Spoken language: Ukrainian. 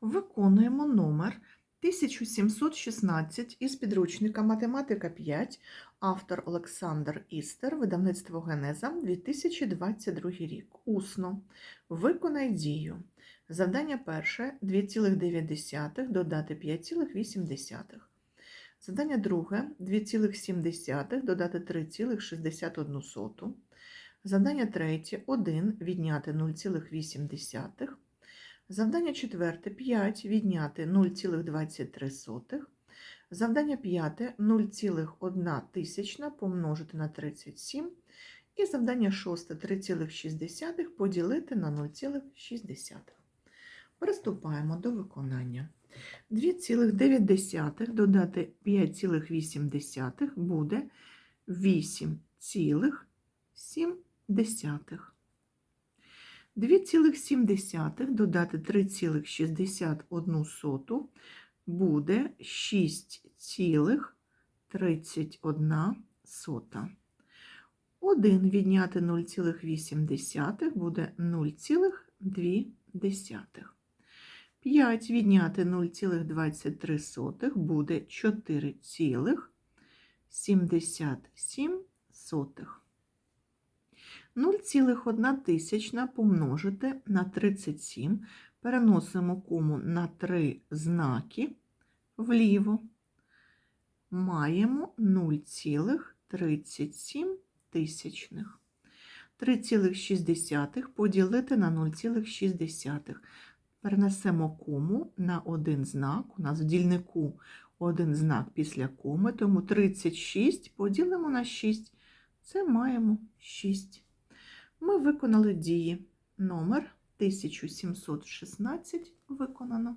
Виконуємо номер 1716 із підручника Математика 5, автор Олександр Істер, видавництво Генеза, 2022 рік. Усно. Виконай дію. Завдання перше 2,9 додати 5,8. Завдання друге 2,7 додати 3,61. Завдання третє 1 відняти 0,8. Завдання четверте 5 відняти 0,23. Завдання п'яте 0,1 тисячна помножити на 37. І завдання шосте 3,6 поділити на 0,6. Приступаємо до виконання. 2,9 додати 5,8 буде 8,7. 2,7 додати 3,61 буде 6,31. 1 відняти 0,8 буде 0,2. 5 відняти 0,23 буде 4,77. 0,1 тисячна помножити на 37. Переносимо кому на 3 знаки вліво. Маємо 0,37 тисячних. 3,6 поділити на 0,6. Перенесемо кому на один знак. У нас в дільнику один знак після коми, тому 36 поділимо на 6. Це маємо 6. Ми виконали дії. Номер 1716 виконано.